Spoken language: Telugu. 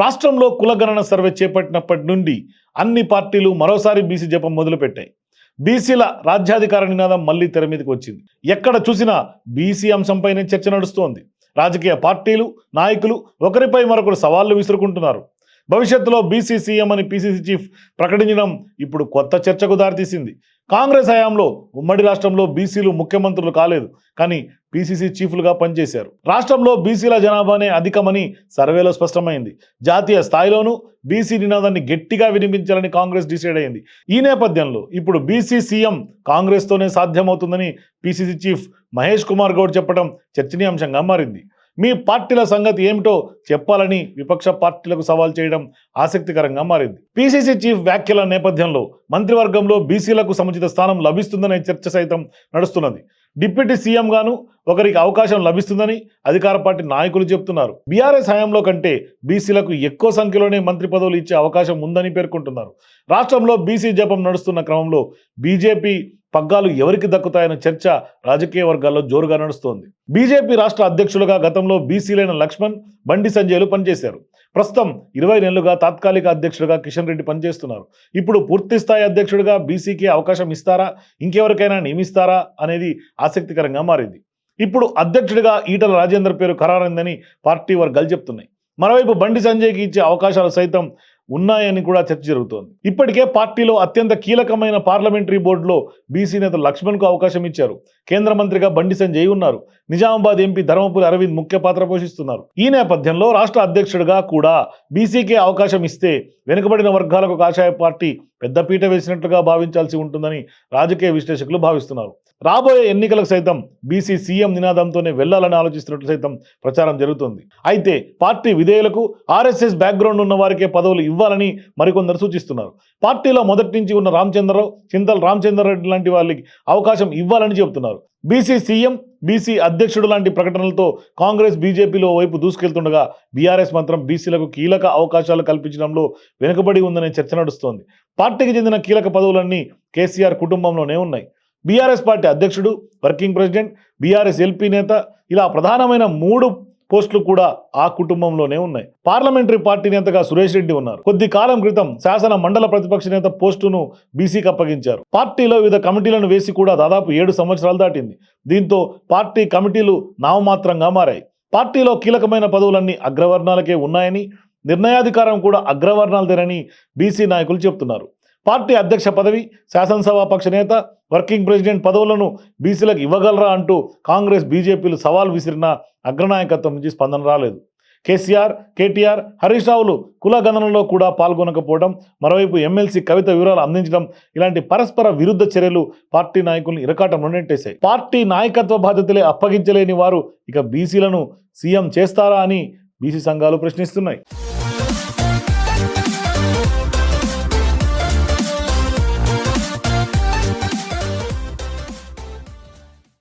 రాష్ట్రంలో కులగణన సర్వే చేపట్టినప్పటి నుండి అన్ని పార్టీలు మరోసారి బీసీ జపం మొదలుపెట్టాయి. బీసీల రాజ్యాధికార నినాదం మళ్ళీ తెర మీదకి వచ్చింది. ఎక్కడ చూసినా బీసీ అంశంపైనే చర్చ నడుస్తోంది. రాజకీయ పార్టీలు నాయకులు ఒకరిపై మరొకరు సవాళ్ళు విసురుకుంటున్నారు. భవిష్యత్తులో బీసీ సీఎం అని పీసీసీ చీఫ్ ప్రకటించడం ఇప్పుడు కొత్త చర్చకు దారితీసింది. కాంగ్రెస్ హయాంలో ఉమ్మడి రాష్ట్రంలో బీసీలు ముఖ్యమంత్రులు కాలేదు కానీ పీసీసీ చీఫ్లుగా పనిచేశారు. రాష్ట్రంలో బీసీల జనాభానే అధికమని సర్వేలో స్పష్టమైంది. జాతీయ స్థాయిలోనూ బీసీ నినాదాన్ని గట్టిగా వినిపించాలని కాంగ్రెస్ డిసైడ్ అయింది. ఈ నేపథ్యంలో ఇప్పుడు బీసీ సీఎం కాంగ్రెస్తోనే సాధ్యమవుతుందని పీసీసీ చీఫ్ మహేష్ కుమార్ గౌడ్ చెప్పడం చర్చనీయాంశంగా మారింది. మీ పార్టీల సంగతి ఏమిటో చెప్పాలని విపక్ష పార్టీలకు సవాల్ చేయడం ఆసక్తికరంగా మారింది. పీసీసీ చీఫ్ వ్యాఖ్యల నేపథ్యంలో మంత్రివర్గంలో బీసీలకు సముచిత స్థానం లభిస్తుందనే చర్చ సైతం నడుస్తున్నది. డిప్యూటీ సీఎం గాను ఒకరికి అవకాశం లభిస్తుందని అధికార పార్టీ నాయకులు చెబుతున్నారు బీఆర్ఎస్ హయాంలో కంటే బీసీలకు ఎక్కువ సంఖ్యలోనే మంత్రి పదవులు ఇచ్చే అవకాశం ఉందని పేర్కొంటున్నారు. రాష్ట్రంలో బీసీ జపం నడుస్తున్న క్రమంలో బీజేపీ పగ్గాలు ఎవరికి దక్కుతాయన్న చర్చ రాజకీయ వర్గాల్లో జోరుగా నడుస్తోంది. బీజేపీ రాష్ట్ర అధ్యక్షులుగా గతంలో బీసీలైన లక్ష్మణ్ బండి సంజయ్లు పనిచేశారు. ప్రస్తుతం ఇరవై నెలలుగా తాత్కాలిక అధ్యక్షుడిగా కిషన్ రెడ్డి పనిచేస్తున్నారు. ఇప్పుడు పూర్తి స్థాయి అధ్యక్షుడిగా బీసీకి అవకాశం ఇస్తారా? ఇంకెవరికైనా నియమిస్తారా? అనేది ఆసక్తికరంగా మారింది. ఇప్పుడు అధ్యక్షుడిగా ఈటల రాజేందర్ పేరు ఖరారైందని పార్టీ వర్గాలు చెప్తున్నాయి మరోవైపు బండి సంజయ్కి ఇచ్చే అవకాశాలు సైతం ఉన్నాయని కూడా చర్చ జరుగుతోంది. ఇప్పటికే పార్టీలో అత్యంత కీలకమైన పార్లమెంటరీ బోర్డులో బీసీ నేత లక్ష్మణ్కు అవకాశం ఇచ్చారు. కేంద్ర మంత్రిగా బండి సంజయ్ ఉన్నారు. నిజామాబాద్ ఎంపీ ధర్మపురి అరవింద్ ముఖ్య పాత్ర పోషిస్తున్నారు. ఈ నేపథ్యంలో రాష్ట్ర అధ్యక్షుడిగా కూడా బీసీకే అవకాశం ఇస్తే వెనుకబడిన వర్గాలకు కాషాయ పార్టీ పెద్దపీట వేసినట్లుగా భావించాల్సి ఉంటుందని రాజకీయ విశ్లేషకులు భావిస్తున్నారు. రాబోయే ఎన్నికలకు సైతం బీసీ సీఎం నినాదంతోనే వెళ్ళాలని ఆలోచిస్తున్నట్లు సైతం ప్రచారం జరుగుతోంది. అయితే పార్టీ విధేయులకు ఆర్ఎస్ఎస్ బ్యాక్గ్రౌండ్ ఉన్న వారికే పదవులు ఇవ్వాలని మరికొందరు సూచిస్తున్నారు. పార్టీలో మొదటి నుంచి ఉన్న రామచంద్రరావు చింతల రామచంద్రరెడ్డి లాంటి వాళ్ళకి అవకాశం ఇవ్వాలని చెబుతున్నారు. బీసీ సీఎం బీసీ అధ్యక్షుడు లాంటి ప్రకటనలతో కాంగ్రెస్ బీజేపీలో వైపు దూసుకెళ్తుండగా బీఆర్ఎస్ మాత్రం బీసీలకు కీలక అవకాశాలు కల్పించడంలో వెనుకబడి ఉందనే చర్చ నడుస్తోంది. పార్టీకి చెందిన కీలక పదవులన్నీ కేసీఆర్ కుటుంబంలోనే ఉన్నాయి. బీఆర్ఎస్ పార్టీ అధ్యక్షుడు వర్కింగ్ ప్రెసిడెంట్ బీఆర్ఎస్ ఎల్పీ నేత ఇలా ప్రధానమైన మూడు పోస్టులు కూడా ఆ కుటుంబంలోనే ఉన్నాయి. పార్లమెంటరీ పార్టీ నేతగా సురేష్ రెడ్డి ఉన్నారు. కొద్ది కాలం క్రితం శాసన మండల ప్రతిపక్ష నేత పోస్టును బీసీకి అప్పగించారు. పార్టీలో వివిధ కమిటీలను వేసి కూడా దాదాపు ఏడు సంవత్సరాలు దాటింది. దీంతో పార్టీ కమిటీలు నామమాత్రంగా మారాయి. పార్టీలో కీలకమైన పదవులన్నీ అగ్రవర్ణాలకే ఉన్నాయని నిర్ణయాధికారం కూడా అగ్రవర్ణాలదేనని బీసీ నాయకులు చెబుతున్నారు పార్టీ అధ్యక్ష పదవి శాసనసభా పక్ష నేత వర్కింగ్ ప్రెసిడెంట్ పదవులను బీసీలకు ఇవ్వగలరా అంటూ కాంగ్రెస్ బీజేపీలు సవాల్ విసిరిన అగ్రనాయకత్వం నుంచి స్పందన రాలేదు. కేసీఆర్ కేటీఆర్ హరీష్ రావులు కుల గణనలో కూడా పాల్గొనకపోవడం మరోవైపు ఎమ్మెల్సీ కవిత వివరాలు అందించడం ఇలాంటి పరస్పర విరుద్ధ చర్యలు పార్టీ నాయకులను ఇరకాటంలో నెట్టేశాయి పార్టీ నాయకత్వ బాధ్యతలే అప్పగించలేని వారు ఇక బీసీలను సీఎం చేస్తారా అని బీసీ సంఘాలు ప్రశ్నిస్తున్నాయి.